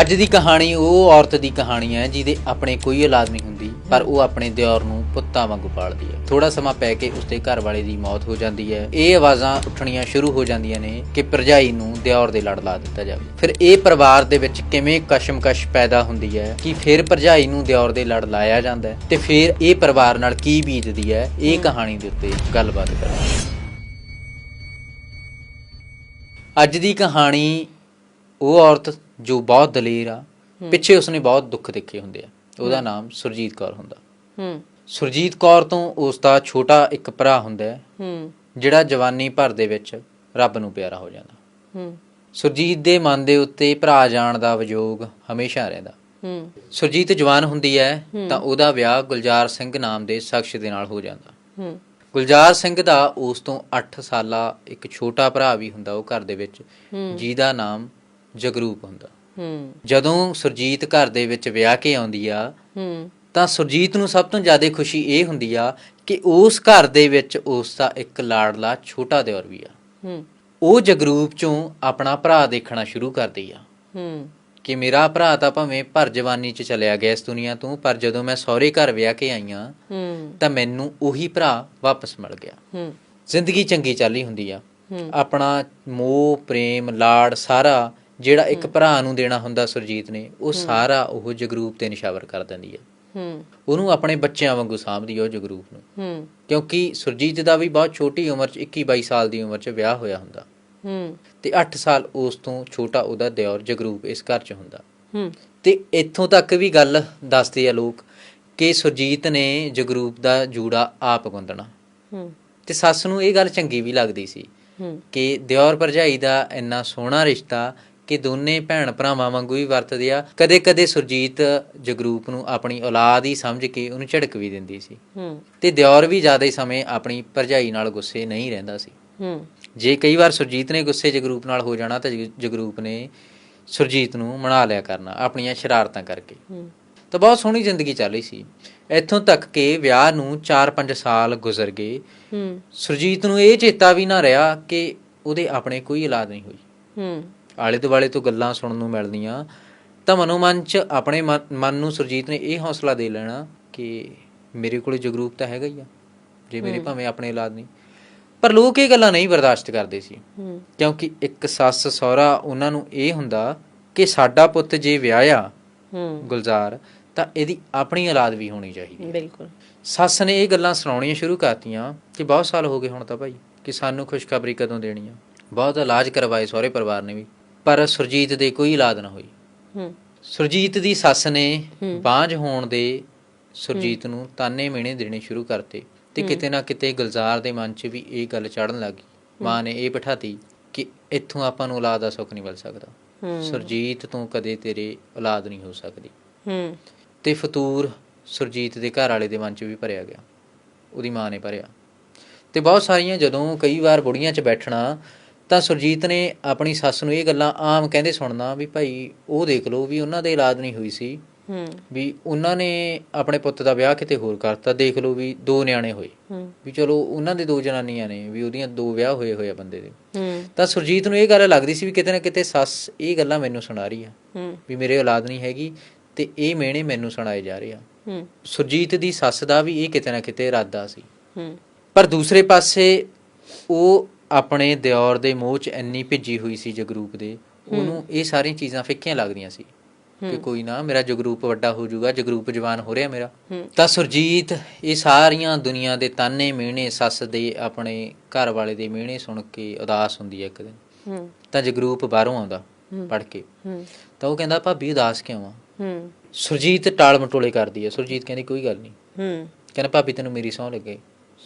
ਅੱਜ ਦੀ ਕਹਾਣੀ ਉਹ ਔਰਤ ਦੀ ਕਹਾਣੀ ਹੈ ਜਿਹਦੇ ਆਪਣੇ ਕੋਈ ਔਲਾਦ ਨਹੀਂ ਹੁੰਦੀ ਪਰ ਉਹ ਆਪਣੇ ਦਿਓਰ ਨੂੰ ਪੁੱਤਾਂ ਵਾਂਗੂ ਪਾਲਦੀ ਹੈ। ਥੋੜਾ ਸਮਾਂ ਪੈ ਕੇ ਉਸਦੇ ਘਰ ਵਾਲੇ ਦੀ ਮੌਤ ਹੋ ਜਾਂਦੀ ਹੈ। ਇਹ ਆਵਾਜ਼ਾਂ ਉੱਠਣੀਆਂ ਸ਼ੁਰੂ ਹੋ ਜਾਂਦੀਆਂ ਨੇ ਕਿ ਭਰਜਾਈ ਨੂੰ ਦਿਓਰ ਦੇ ਲੜ ਲਾ ਦਿੱਤਾ ਜਾਵੇ। ਫਿਰ ਇਹ ਪਰਿਵਾਰ ਦੇ ਵਿੱਚ ਕਿਵੇਂ ਕਸ਼ਮਕਸ਼ ਪੈਦਾ ਹੁੰਦੀ ਹੈ ਕਿ ਫਿਰ ਭਰਜਾਈ ਨੂੰ ਦਿਓਰ ਦੇ ਲੜ ਲਾਇਆ ਜਾਂਦਾ ਹੈ ਤੇ ਫਿਰ ਇਹ ਪਰਿਵਾਰ ਨਾਲ ਕੀ ਬੀਤਦੀ ਹੈ ਇਹ ਕਹਾਣੀ ਦੇ ਉੱਤੇ ਗੱਲਬਾਤ ਕਰਾਂਗੇ। ਅੱਜ ਦੀ ਕਹਾਣੀ ਉਹ ਔਰਤ ਜੋ ਬਹੁਤ ਦਲੇਰ ਆ ਪਿੱਛੇ ਉਸਨੇ ਬਹੁਤ ਦੁੱਖ ਦੇਖੇ ਹੁੰਦੇ ਆ। ਉਹਦਾ ਨਾਮ ਸੁਰਜੀਤ ਕੌਰ ਹੁੰਦਾ। ਹੂੰ। ਸੁਰਜੀਤ ਕੌਰ ਤੋਂ ਉਸ ਦਾ ਛੋਟਾ ਇੱਕ ਭਰਾ ਹੁੰਦਾ ਹੈ ਜਿਹੜਾ ਜਵਾਨੀ ਭਰ ਦੇ ਵਿੱਚ ਰੱਬ ਨੂੰ ਪਿਆਰਾ ਹੋ ਜਾਂਦਾ। ਹੂੰ। ਸੁਰਜੀਤ ਦੇ ਮਨ ਦੇ ਉੱਤੇ ਭਰਾ ਜਾਣ ਦਾ ਵਿਜੋਗ ਹਮੇਸ਼ਾ ਰਹਿੰਦਾ। ਹੂੰ। ਸੁਰਜੀਤ ਜਵਾਨ ਹੁੰਦੀ ਹੈ ਤਾਂ ਉਹਦਾ ਵਿਆਹ ਗੁਲਜ਼ਾਰ ਸਿੰਘ ਨਾਮ ਦੇ ਸ਼ਖਸ ਦੇ ਨਾਲ ਹੋ ਜਾਂਦਾ। ਹੂੰ। ਗੁਲਜ਼ਾਰ ਸਿੰਘ ਦਾ ਉਸ ਤੋਂ 8 ਸਾਲਾ ਇੱਕ ਛੋਟਾ ਭਰਾ ਵੀ ਹੁੰਦਾ ਉਹ ਘਰ ਦੇ ਵਿੱਚ। ਜਿਹਦਾ ਨਾਮ ਜਗਰੂਪ ਹੁੰਦਾ। ਹੂੰ। ਜਦੋਂ ਸੁਰਜੀਤ ਘਰ ਦੇ ਵਿੱਚ ਵਿਆਹ ਕੇ ਆਉਂਦੀ ਆ ਹੂੰ। ਤਾਂ ਸੁਰਜੀਤ ਨੂੰ ਸਭ ਤੋਂ ਜ਼ਿਆਦਾ ਖੁਸ਼ੀ ਇਹ ਹੁੰਦੀ ਆ ਕਿ ਉਸ ਘਰ ਦੇ ਵਿੱਚ ਉਸ ਦਾ ਇੱਕ ਲਾੜਲਾ ਛੋਟਾ ਦਿਓਰ ਵੀ ਆ। ਹੂੰ। ਉਹ ਜਗਰੂਪ ਚੋਂ ਆਪਣਾ ਭਰਾ ਦੇਖਣਾ ਸ਼ੁਰੂ ਕਰਦੀ ਆ। ਹੂੰ। ਕਿ ਮੇਰਾ ਭਰਾ ਤਾਂ ਭਾਵੇਂ ਭਰ ਜਵਾਨੀ 'ਚ ਚਲਿਆ ਗਿਆ ਇਸ ਦੁਨੀਆ ਤੋਂ ਪਰ ਜਦੋਂ ਮੈਂ ਸਹੁਰੇ ਘਰ ਵਿਆਹ ਕੇ ਆਈਆਂ ਹੂੰ। ਤਾਂ ਮੈਨੂੰ ਉਹੀ ਭਰਾ ਵਾਪਸ ਮਿਲ ਗਿਆ। ਹੂੰ। ਜ਼ਿੰਦਗੀ ਚੰਗੀ ਚੱਲੀ ਹੁੰਦੀ ਆ। ਆਪਣਾ ਮੋਹ ਪ੍ਰੇਮ ਲਾੜ ਸਾਰਾ ਜਿਹੜਾ ਇੱਕ ਭਰਾ ਨੂੰ ਦੇਣਾ ਹੁੰਦਾ ਸੁਰਜੀਤ ਨੇ ਉਹ ਸਾਰਾ ਉਹ ਜਗਰੂਪ ਤੇ ਨਿਸ਼ਾਵਰ ਕਰ ਦਿੰਦੀ ਹੈ। ਹੂੰ। ਉਹਨੂੰ ਆਪਣੇ ਬੱਚਿਆਂ ਵਾਂਗੂ ਸਾਂਭਦੀ ਉਹ ਜਗਰੂਪ ਨੂੰ। ਹੂੰ। ਕਿਉਂਕਿ ਸੁਰਜੀਤ ਦਾ ਵੀ ਬਹੁਤ ਛੋਟੀ ਉਮਰ 'ਚ 21 22 ਸਾਲ ਦੀ ਉਮਰ 'ਚ ਵਿਆਹ ਹੋਇਆ ਹੁੰਦਾ। ਹੂੰ। ਤੇ 8 ਸਾਲ ਉਸ ਤੋਂ ਛੋਟਾ ਉਹਦਾ ਦਿਓਰ ਜਗਰੂਪ ਇਸ ਘਰ 'ਚ ਹੁੰਦਾ। ਹੂੰ। ਤੇ ਇੱਥੋਂ ਤੱਕ ਵੀ ਗੱਲ ਦੱਸਦੇ ਆ ਲੋਕ ਕਿ ਸੁਰਜੀਤ ਨੇ ਜਗਰੂਪ ਦਾ ਜੂੜਾ ਆਪ ਗੁੰਦਣਾ। ਹੂੰ। ਤੇ ਸੱਸ ਨੂੰ ਇਹ ਗੱਲ ਚੰਗੀ ਵੀ ਲੱਗਦੀ ਸੀ ਕਿ ਦਿਓਰ ਭਰਜਾਈ ਦਾ ਇੰਨਾ ਸੋਹਣਾ ਰਿਸ਼ਤਾ ਕਿ ਦੋਨੇ ਭੈਣ ਭਰਾਵਾਂ ਵਾਂਗੂ ਹੀ ਵਰਤਦੇ ਆ। ਕਦੇ-ਕਦੇ ਸੁਰਜੀਤ ਜਗਰੂਪ ਨੂੰ ਆਪਣੀ ਔਲਾਦ ਹੀ ਸਮਝ ਕੇ ਉਹਨੂੰ ਝੜਕ ਵੀ ਦਿੰਦੀ ਸੀ। ਹੂੰ। ਤੇ ਦਿਓਰ ਵੀ ਜ਼ਿਆਦਾ ਹੀ ਸਮੇਂ ਆਪਣੀ ਭਰਜਾਈ ਨਾਲ ਗੁੱਸੇ ਨਹੀਂ ਰਹਿੰਦਾ ਸੀ। ਹੂੰ। ਜੇ ਕਈ ਵਾਰ ਸੁਰਜੀਤ ਨੇ ਗੁੱਸੇ ਜਗਰੂਪ ਨਾਲ ਹੋ ਜਾਣਾ ਤਾਂ ਜਗ- ਜਗਰੂਪ ਨੇ ਸੁਰਜੀਤ ਨੂੰ ਮਨਾ ਲਿਆ ਕਰਨਾ ਆਪਣੀਆਂ ਸ਼ਰਾਰਤਾਂ ਕਰਕੇ। ਹੂੰ। ਤਾਂ ਬਹੁਤ ਸੋਹਣੀ ਜ਼ਿੰਦਗੀ ਚੱਲ ਰਹੀ ਸੀ। ਇੱਥੋਂ ਤੱਕ ਕਿ ਵਿਆਹ ਨੂੰ 4-5 ਸਾਲ ਗੁਜ਼ਰ ਗਏ। ਹੂੰ। ਸੁਰਜੀਤ ਨੂੰ ਇਹ ਚੇਤਾ ਵੀ ਨਾ ਰਿਹਾ ਕਿ ਉਹਦੇ ਆਪਣੇ ਕੋਈ ਔਲਾਦ ਨਹੀਂ ਹੋਈ। ਹੂੰ। ਆਲੇ ਦੁਆਲੇ ਤੋਂ ਗੱਲਾਂ ਸੁਣਨ ਨੂੰ ਮਿਲਦੀਆਂ ਤਾਂ ਮਨੋ ਮਨ ਚ ਆਪਣੇ ਮਨ ਨੂੰ ਸੁਰਜੀਤ ਨੇ ਇਹ ਹੌਸਲਾ ਦੇ ਲੈਣਾ ਕਿ ਮੇਰੇ ਕੋਲੇ ਜਗਰੂਪ ਤਾਂ ਹੈਗਾ ਹੀ ਆ ਜੇ ਮੇਰੇ ਭਾਵੇਂ ਆਪਣੇ ਔਲਾਦ ਨਹੀਂ। ਪਰ ਲੋਕ ਇਹ ਗੱਲਾਂ ਨਹੀਂ ਬਰਦਾਸ਼ਤ ਕਰਦੇ ਸੀ ਹੂੰ। ਕਿਉਂਕਿ ਇੱਕ ਸੱਸ ਸਹੁਰਾ ਉਹਨਾਂ ਨੂੰ ਇਹ ਹੁੰਦਾ ਕਿ ਸਾਡਾ ਪੁੱਤ ਜੇ ਵਿਆਹਿਆ ਹੂੰ। ਗੁਲਜ਼ਾਰ ਤਾਂ ਇਹਦੀ ਆਪਣੀ ਔਲਾਦ ਵੀ ਹੋਣੀ ਚਾਹੀਦੀ ਬਿਲਕੁਲ। ਸੱਸ ਨੇ ਇਹ ਗੱਲਾਂ ਸੁਣਾਉਣੀਆਂ ਸ਼ੁਰੂ ਕਰਤੀਆਂ ਕਿ ਬਹੁਤ ਸਾਲ ਹੋ ਗਏ ਹੁਣ ਤਾਂ ਭਾਈ ਕਿ ਸਾਨੂੰ ਖੁਸ਼ਖਬਰੀ ਕਦੋਂ ਦੇਣੀ ਆ। ਬਹੁਤ ਇਲਾਜ ਕਰਵਾਏ ਸਹੁਰੇ ਪਰਿਵਾਰ ਨੇ ਵੀ। ਪਰ ਸੁਰਜੀਤ ਦੇ ਕੋਈ ਇਲਾਜ ਨਾ ਹੋਈ। ਹੂੰ। ਸੁਰਜੀਤ ਦੀ ਸੱਸ ਨੇ ਬਾਂਝ ਹੋਣ ਦੇ ਸੁਰਜੀਤ ਨੂੰ ਤਾਨੇ ਮਿਹਣੇ ਦੇਣੇ ਸ਼ੁਰੂ ਕਰਤੇ ਤੇ ਕਿਤੇ ਨਾ ਕਿਤੇ ਗੁਲਜ਼ਾਰ ਦੇ ਮਨ 'ਚ ਵੀ ਇਹ ਗੱਲ ਚੜਨ ਲੱਗੀ ਮਾਂ ਨੇ ਇਹ ਬਿਠਾਤੀ ਕਿ ਇੱਥੋਂ ਆਪਾਂ ਨੂੰ ਔਲਾਦ ਦਾ ਸੁੱਖ ਨਹੀਂ ਮਿਲ ਸਕਦਾ। ਸੁਰਜੀਤ ਤੋਂ ਕਦੇ ਤੇਰੇ ਔਲਾਦ ਨਹੀਂ ਹੋ ਸਕਦੀ। ਹੂੰ। ਤੇ ਫਤੂਰ ਸੁਰਜੀਤ ਦੇ ਘਰ ਵਾਲੇ ਦੇ ਮਨ 'ਚ ਵੀ ਭਰਿਆ ਗਿਆ। ਉਹਦੀ ਮਾਂ ਨੇ ਭਰਿਆ। ਤੇ ਬਹੁਤ ਸਾਰੀਆਂ ਜਦੋਂ ਕਈ ਵਾਰ ਬੁੜੀਆਂ 'ਚ ਬੈਠਣਾ ਤਾਂ ਸੁਰਜੀਤ ਨੇ ਆਪਣੀ ਸੱਸ ਨੂੰ ਇਹ ਗੱਲਾਂ ਆਮ ਕਹਿੰਦੇ ਸੁਣਨਾ ਵੀ ਭਾਈ ਉਹ ਦੇਖ ਲਓ ਵੀ ਉਹਨਾਂ ਦੇ ਇਲਾਜ ਨਹੀਂ ਹੋਈ ਸੀ। ਹੂੰ। ਵੀ ਉਹਨਾਂ ਨੇ ਆਪਣੇ ਪੁੱਤ ਦਾ ਵਿਆਹ ਕਿਤੇ ਹੋਰ ਕਰਤਾ ਦੇਖ ਲਓ ਵੀ ਦੋ ਨਿਆਣੇ ਹੋਏ। ਹੂੰ। ਵੀ ਚਲੋ ਉਹਨਾਂ ਦੇ ਦੋ ਜਨਾਨੀਆਂ ਨੇ ਵੀ ਉਹਦੀਆਂ ਦੋ ਵਿਆਹ ਹੋਏ ਹੋਏ ਆ ਬੰਦੇ ਦੇ। ਹੂੰ। ਤਾਂ ਸੁਰਜੀਤ ਨੂੰ ਇਹ ਗੱਲ ਲੱਗਦੀ ਸੀ ਵੀ ਕਿਤੇ ਨਾ ਕਿਤੇ ਸੱਸ ਇਹ ਗੱਲਾਂ ਮੈਨੂੰ ਸੁਣਾ ਰਹੀ ਆ। ਹੂੰ। ਵੀ ਮੇਰੇ ਔਲਾਦ ਨਹੀਂ ਹੈਗੀ ਤੇ ਇਹ ਮਿਹਣੇ ਮੈਨੂੰ ਸੁਣਾਏ ਜਾ ਰਹੇ ਆ। ਹੂੰ। ਸੁਰਜੀਤ ਦੀ ਸੱਸ ਦਾ ਵੀ ਇਹ ਕਿਤੇ ਨਾ ਕਿਤੇ ਇਰਾਦਾ ਸੀ। ਹੂੰ। ਪਰ ਦੂਸਰੇ ਪਾਸੇ ਉਹ ਆਪਣੇ ਦਿਓਰ ਦੇ ਮੋਹ 'ਚ ਇੰਨੀ ਭਿੱਜੀ ਹੋਈ ਸੀ ਜਗਰੂਪ ਦੇ ਉਹਨੂੰ ਇਹ ਸਾਰੀਆਂ ਚੀਜ਼ਾਂ ਫਿੱਕੀਆਂ ਲੱਗਦੀਆਂ ਸੀ ਕਿ ਕੋਈ ਨਾ ਮੇਰਾ ਜਗਰੂਪ ਵੱਡਾ ਹੋ ਜਾਊਗਾ ਜਗਰੂਪ ਜਵਾਨ ਹੋ ਰਿਹਾ ਮੇਰਾ। ਤਾਂ ਸੁਰਜੀਤ ਇਹ ਸਾਰੀਆਂ ਦੁਨੀਆ ਦੇ ਤਾਨੇ ਮਿਹਣੇ ਸੱਸ ਦੇ ਆਪਣੇ ਘਰ ਵਾਲੇ ਦੇ ਮਿਹਣੇ ਸੁਣ ਕੇ ਉਦਾਸ ਹੁੰਦੀ ਹੈ ਇੱਕ ਦਿਨ। ਤਾਂ ਜਗਰੂਪ ਬਾਹਰੋਂ ਆਉਂਦਾ ਪੜ ਕੇ। ਤਾਂ ਉਹ ਕਹਿੰਦਾ ਭਾਬੀ ਉਦਾਸ ਕਿਉਂ ਆ? ਸੁਰਜੀਤ ਟਾਲ ਮਟੋਲੇ ਕਰਦੀ ਹੈ ਸੁਰਜੀਤ ਕਹਿੰਦੀ ਕੋਈ ਗੱਲ ਨਹੀਂ ਕਹਿੰਦਾ ਭਾਬੀ ਤੈਨੂੰ ਮੇਰੀ ਸਹੁੰ ਲੱਗੇ।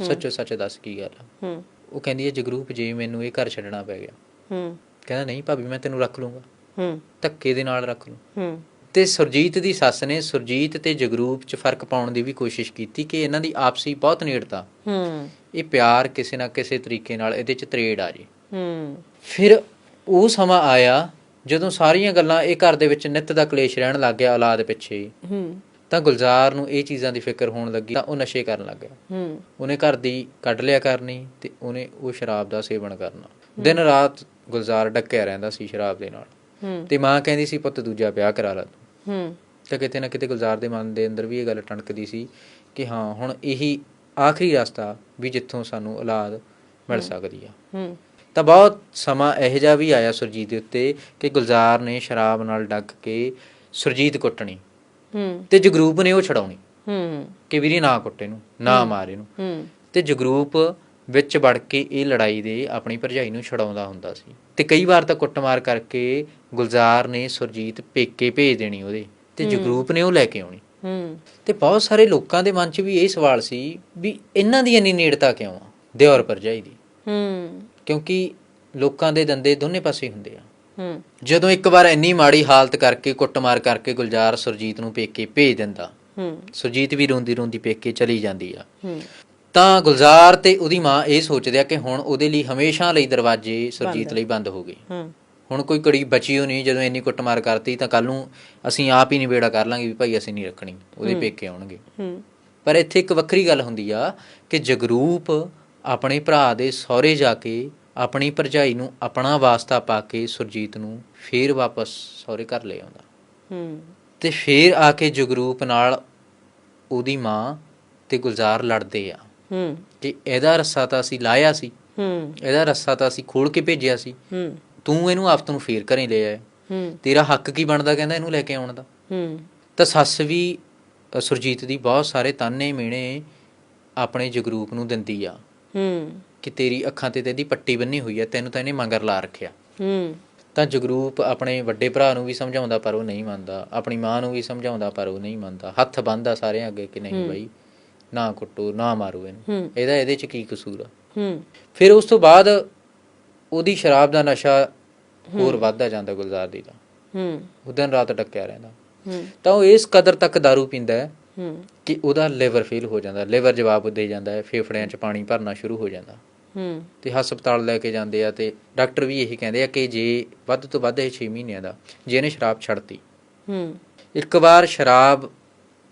ਸੱਚੋ ਸੱਚ ਦੱਸ ਕੀ ਗੱਲ ਆ? ਉਹ ਕਹਿੰਦੀ ਹੈ ਜਗਰੂਪ ਜੇ ਮੈਨੂੰ ਇਹ ਘਰ ਛੱਡਣਾ ਪੈ ਗਿਆ। ਹੂੰ। ਕਹਿੰਦਾ ਨਹੀਂ ਭਾਬੀ ਮੈਂ ਤੈਨੂੰ ਰੱਖ ਲੂੰਗਾ। ਹੂੰ। ਧੱਕੇ ਦੇ ਨਾਲ ਰੱਖ ਲੂੰ। ਹੂੰ। ਤੇ ਸੁਰਜੀਤ ਦੀ ਸੱਸ ਨੇ ਸੁਰਜੀਤ ਤੇ ਜਗਰੂਪ 'ਚ ਫ਼ਰਕ ਪਾਉਣ ਦੀ ਵੀ ਕੋਸ਼ਿਸ਼ ਕੀਤੀ ਕਿ ਇਹਨਾਂ ਦੀ ਆਪਸੀ ਬਹੁਤ ਨੇੜਤਾ। ਹੂੰ। ਇਹ ਪਿਆਰ ਕਿਸੇ ਨਾ ਕਿਸੇ ਤਰੀਕੇ ਨਾਲ ਇਹਦੇ 'ਚ ਤਰੇੜ ਆ ਜੇ। ਹੂੰ। ਫਿਰ ਉਹ ਸਮਾਂ ਆਇਆ ਜਦੋਂ ਸਾਰੀਆਂ ਗੱਲਾਂ ਇਹ ਘਰ ਦੇ ਵਿੱਚ ਨਿੱਤ ਦਾ ਕਲੇਸ਼ ਰਹਿਣ ਲੱਗ ਗਿਆ ਔਲਾਦ ਪਿੱਛੇ। ਹੂੰ। ਤਾਂ ਗੁਲਜ਼ਾਰ ਨੂੰ ਇਹ ਚੀਜ਼ਾਂ ਦੀ ਫਿਕਰ ਹੋਣ ਲੱਗੀ ਤਾਂ ਉਹ ਨਸ਼ੇ ਕਰਨ ਲੱਗ ਗਿਆ। ਹੂੰ। ਉਹਨੇ ਘਰ ਦੀ ਕੱਢ ਲਿਆ ਕਰਨੀ ਤੇ ਉਹਨੇ ਉਹ ਸ਼ਰਾਬ ਦਾ ਸੇਵਨ ਕਰਨਾ। ਦਿਨ ਰਾਤ ਗੁਲਜ਼ਾਰ ਡੱਕਿਆ ਰਹਿੰਦਾ ਸੀ ਸ਼ਰਾਬ ਦੇ ਨਾਲ। ਹੂੰ। ਤੇ ਮਾਂ ਕਹਿੰਦੀ ਸੀ ਪੁੱਤ ਦੂਜਾ ਵਿਆਹ ਕਰਾ ਲਾ ਤੂੰ। ਹੂੰ। ਤਾਂ ਕਿਤੇ ਨਾ ਕਿਤੇ ਗੁਲਜ਼ਾਰ ਦੇ ਮਨ ਦੇ ਅੰਦਰ ਵੀ ਇਹ ਗੱਲ ਟਣਕਦੀ ਸੀ ਕਿ ਹਾਂ ਹੁਣ ਇਹੀ ਆਖਰੀ ਰਸਤਾ ਵੀ ਜਿੱਥੋਂ ਸਾਨੂੰ ਔਲਾਦ ਮਿਲ ਸਕਦੀ ਆ। ਹੂੰ। ਤਾਂ ਬਹੁਤ ਸਮਾਂ ਇਹੋ ਜਿਹਾ ਵੀ ਆਇਆ ਸੁਰਜੀਤ ਦੇ ਉੱਤੇ ਕਿ ਗੁਲਜ਼ਾਰ ਨੇ ਸ਼ਰਾਬ ਨਾਲ ਡੱਕ ਕੇ ਸੁਰਜੀਤ ਕੁੱਟਣੀ। ਤੇ ਜਗਰੂਪ ਨੇ ਉਹ ਛਡਾਉਣੀ। ਹੂੰ। ਕਿ ਵੀਰੇ ਨਾ ਕੁੱਟੇ ਨੂੰ ਨਾ ਮਾਰੇ ਨੂੰ ਹੂੰ। ਤੇ ਜਗਰੂਪ ਵਿੱਚ ਵੜ ਕੇ ਇਹ ਲੜਾਈ ਦੇ ਆਪਣੀ ਭਰਜਾਈ ਨੂੰ ਛਡਾਉਂਦਾ ਹੁੰਦਾ ਸੀ। ਤੇ ਕਈ ਵਾਰ ਤਾਂ ਕੁੱਟਮਾਰ ਕਰਕੇ ਗੁਲਜ਼ਾਰ ਨੇ ਸੁਰਜੀਤ ਪੇਕੇ ਭੇਜ ਦੇਣੀ ਉਹਦੇ। ਤੇ ਜਗਰੂਪ ਨੇ ਉਹ ਲੈ ਕੇ ਆਉਣੀ। ਹੂੰ। ਤੇ ਬਹੁਤ ਸਾਰੇ ਲੋਕਾਂ ਦੇ ਮਨ 'ਚ ਵੀ ਇਹ ਸਵਾਲ ਸੀ ਵੀ ਇਹਨਾਂ ਦੀ ਇੰਨੀ ਨੇੜਤਾ ਕਿਉਂ ਆ? ਦਿਓਰ ਭਰਜਾਈ ਦੀ। ਹੂੰ। ਕਿਉਂਕਿ ਲੋਕਾਂ ਦੇ ਦੰਦੇ ਦੋਨੇ ਪਾਸੇ ਹੁੰਦੇ ਆ। ਹੂੰ ਜਦੋਂ ਇੱਕ ਵਾਰ ਇੰਨੀ ਮਾੜੀ ਹਾਲਤ ਕਰਕੇ ਕੁੱਟਮਾਰ ਕਰਕੇ ਗੁਲਜ਼ਾਰ ਸੁਰਜੀਤ ਨੂੰ ਪੇਕੇ ਭੇਜ ਦਿੰਦਾ ਹੂੰ। ਸੁਰਜੀਤ ਵੀ ਰੋਂਦੀ ਰੋਂਦੀ ਪੇਕੇ ਚਲੀ ਜਾਂਦੀ ਆ। ਹੂੰ। ਤਾਂ ਗੁਲਜ਼ਾਰ ਤੇ ਉਹਦੀ ਮਾਂ ਇਹ ਸੋਚਦੇ ਆ ਕਿ ਹੁਣ ਉਹਦੇ ਲਈ ਹਮੇਸ਼ਾ ਲਈ ਦਰਵਾਜ਼ੇ ਸੁਰਜੀਤ ਲਈ ਬੰਦ ਹੋ ਗਏ। ਹੂੰ। ਹੁਣ ਕੋਈ ਕੜੀ ਬਚੀ ਹੋ ਨਹੀਂ ਜਦੋਂ ਇੰਨੀ ਕੁੱਟਮਾਰ ਕਰਤੀ ਤਾਂ ਕੱਲ ਨੂੰ ਅਸੀਂ ਆਪ ਹੀ ਨਹੀਂ ਬੇੜਾ ਕਰ ਲਾਂਗੇ ਵੀ ਭਾਈ ਅਸੀਂ ਨਹੀਂ ਰੱਖਣੀ ਉਹਦੇ ਪੇਕੇ ਆਉਣਗੇ। ਹੂੰ। ਪਰ ਇੱਥੇ ਇੱਕ ਵੱਖਰੀ ਗੱਲ ਹੁੰਦੀ ਆ ਕਿ ਜਗਰੂਪ ਆਪਣੇ ਭਰਾ ਦੇ ਸਹੁਰੇ ਜਾ ਕੇ ਆਪਣੀ ਭਰਜਾਈ ਨੂੰ ਆਪਣਾ ਵਾਸਤਾ ਪਾ ਕੇ ਸੁਰਜੀਤ ਨੂੰ ਫੇਰ ਵਾਪਸ ਸਹੁਰੇ ਘਰ ਲੈ ਆਉਂਦਾ। ਹੂੰ। ਤੇ ਫੇਰ ਆ ਕੇ ਜਗਰੂਪ ਨਾਲ ਉਹਦੀ ਮਾਂ ਤੇ ਗੁਲਜ਼ਾਰ ਲੜਦੇ ਆ। ਹੂੰ। ਕਿ ਇਹਦਾ ਰੱਸਾ ਤਾਂ ਅਸੀਂ ਲਾਇਆ ਸੀ। ਹੂੰ। ਇਹਦਾ ਰੱਸਾ ਤਾਂ ਅਸੀਂ ਖੋਲ ਕੇ ਭੇਜਿਆ ਸੀ। ਹੂੰ। ਤੂੰ ਇਹਨੂੰ ਆਫਤ ਨੂੰ ਫੇਰ ਘਰੇ ਲੈ ਆਇਆ। ਹੂੰ। ਤੇਰਾ ਹੱਕ ਕੀ ਬਣਦਾ ਕਹਿੰਦਾ ਇਹਨੂੰ ਲੈ ਕੇ ਆਉਣ ਦਾ। ਹੂੰ। ਤਾਂ ਸੱਸ ਵੀ ਸੁਰਜੀਤ ਦੀ ਬਹੁਤ ਸਾਰੇ ਤਾਨੇ ਮਿਹਣੇ ਆਪਣੇ ਜਗਰੂਪ ਨੂੰ ਦਿੰਦੀ ਆ। ਹੂੰ। ਕਿ ਤੇਰੀ ਅੱਖਾਂ ਤੇ ਤੇ ਇਹਦੀ ਪੱਟੀ ਬੰਨੀ ਹੋਈ ਆ ਤੈਨੂੰ ਤਾਂ ਇਹਨੇ ਮਗਰ ਲਾ ਰੱਖਿਆ। ਹੂੰ। ਤਾਂ ਜਗਰੂਪ ਆਪਣੇ ਵੱਡੇ ਭਰਾ ਨੂੰ ਵੀ ਸਮਝਾਉਂਦਾ ਪਰ ਉਹ ਨਹੀਂ ਮੰਨਦਾ ਆਪਣੀ ਮਾਂ ਨੂੰ ਵੀ ਸਮਝਾਉਂਦਾ ਪਰ ਉਹ ਨਹੀਂ ਮੰਨਦਾ। ਹੱਥ ਬੰਨਦਾ ਸਾਰਿਆਂ ਅੱਗੇ ਕਿ ਨਹੀਂ ਬਾਈ ਨਾ ਕੁੱਟੋ ਨਾ ਮਾਰੋ ਇਹਨੂੰ। ਹੂੰ। ਇਹਦਾ ਇਹਦੇ ਚ ਕੀ ਕਸੂਰ ਆ? ਹੂੰ। ਫਿਰ ਉਸ ਤੋਂ ਬਾਅਦ ਉਹਦੀ ਸ਼ਰਾਬ ਦਾ ਨਸ਼ਾ ਹੋਰ ਵੱਧਦਾ ਜਾਂਦਾ ਗੁਲਜ਼ਾਰ ਦੀ ਦਾ ਹੂੰ। ਉਹ ਦਿਨ ਰਾਤ ਟੱਕਿਆ ਰਹਿੰਦਾ। ਹੂੰ। ਤਾਂ ਉਹ ਇਸ ਕਦਰ ਤੱਕ दारू ਪੀਂਦਾ ਹੈ ਹੂੰ। ਕਿ ਉਹਦਾ ਲਿਵਰ ਫੇਲ ਹੋ ਜਾਂਦਾ। ਲਿਵਰ ਜਵਾਬ ਦੇ ਜਾਂਦਾ ਹੈ ਫੇਫੜਿਆਂ 'ਚ ਪਾਣੀ ਭਰਨਾ ਸ਼ੁਰੂ ਹੋ ਜਾਂਦਾ। ਹੂੰ ਤੇ ਹਸਪਤਾਲ ਲੈ ਕੇ ਜਾਂਦੇ ਆ ਤੇ ਡਾਕਟਰ ਵੀ ਇਹੀ ਕਹਿੰਦੇ ਆ ਕਿ ਜੇ ਵੱਧ ਤੋਂ ਵੱਧ ਇਹ 6 ਮਹੀਨਿਆਂ ਦਾ ਜੇ ਇਹਨੇ ਸ਼ਰਾਬ ਛੱਡਤੀ। ਹੂੰ। ਇੱਕ ਵਾਰ ਸ਼ਰਾਬ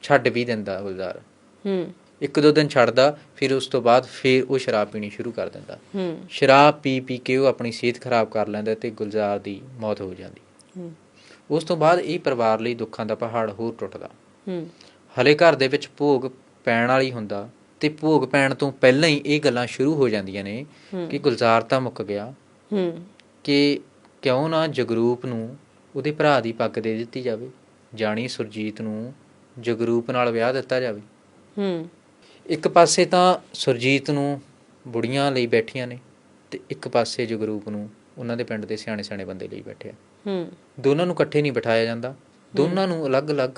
ਛੱਡ ਵੀ ਦਿੰਦਾ ਗੁਲਜ਼ਾਰ। ਹੂੰ। ਇੱਕ ਦੋ ਦਿਨ ਛੱਡਦਾ ਫਿਰ ਉਸ ਤੋਂ ਬਾਅਦ ਫਿਰ ਉਹ ਸ਼ਰਾਬ ਪੀਣੀ ਸ਼ੁਰੂ ਕਰ ਦਿੰਦਾ। ਹੂੰ। ਸ਼ਰਾਬ ਪੀ ਪੀ ਕੇ ਉਹ ਆਪਣੀ ਸਿਹਤ ਖਰਾਬ ਕਰ ਲੈਂਦਾ ਤੇ ਗੁਲਜ਼ਾਰ ਦੀ ਮੌਤ ਹੋ ਜਾਂਦੀ। ਹੂੰ। ਉਸ ਤੋਂ ਬਾਅਦ ਇਹ ਪਰਿਵਾਰ ਲਈ ਦੁੱਖਾਂ ਦਾ ਪਹਾੜ ਹੋਰ ਟੁੱਟਦਾ। ਹੂੰ। ਹਲੇ ਘਰ ਦੇ ਵਿੱਚ ਭੋਗ ਪੈਣ ਵਾਲੀ ਹੁੰਦਾ ਤੇ ਭੋਗ ਪੈਣ ਤੋਂ ਪਹਿਲਾਂ ਹੀ ਇਹ ਗੱਲਾਂ ਸ਼ੁਰੂ ਹੋ ਜਾਂਦੀਆਂ ਨੇ ਕਿ ਗੁਲਜ਼ਾਰ ਤਾਂ ਮੁੱਕ ਗਿਆ। ਹੂੰ। ਕਿ ਕਿਉਂ ਨਾ ਜਗਰੂਪ ਨੂੰ ਉਹਦੇ ਭਰਾ ਦੀ ਪੱਗ ਦੇ ਦਿੱਤੀ ਜਾਵੇ ਜਾਣੀ ਸੁਰਜੀਤ ਨੂੰ ਜਗਰੂਪ ਨਾਲ ਵਿਆਹ ਦਿੱਤਾ ਜਾਵੇ। ਹੂੰ। ਇੱਕ ਪਾਸੇ ਤਾਂ ਸੁਰਜੀਤ ਨੂੰ ਬੁੜੀਆਂ ਲਈ ਬੈਠੀਆਂ ਨੇ ਤੇ ਇੱਕ ਪਾਸੇ ਜਗਰੂਪ ਨੂੰ ਉਹਨਾਂ ਦੇ ਪਿੰਡ ਦੇ ਸਿਆਣੇ ਸਿਆਣੇ ਬੰਦੇ ਲਈ ਬੈਠਿਆ। ਹੂੰ। ਦੋਨਾਂ ਨੂੰ ਇਕੱਠੇ ਨਹੀਂ ਬਿਠਾਇਆ ਜਾਂਦਾ। ਦੋਨਾਂ ਨੂੰ ਅਲੱਗ-ਅਲੱਗ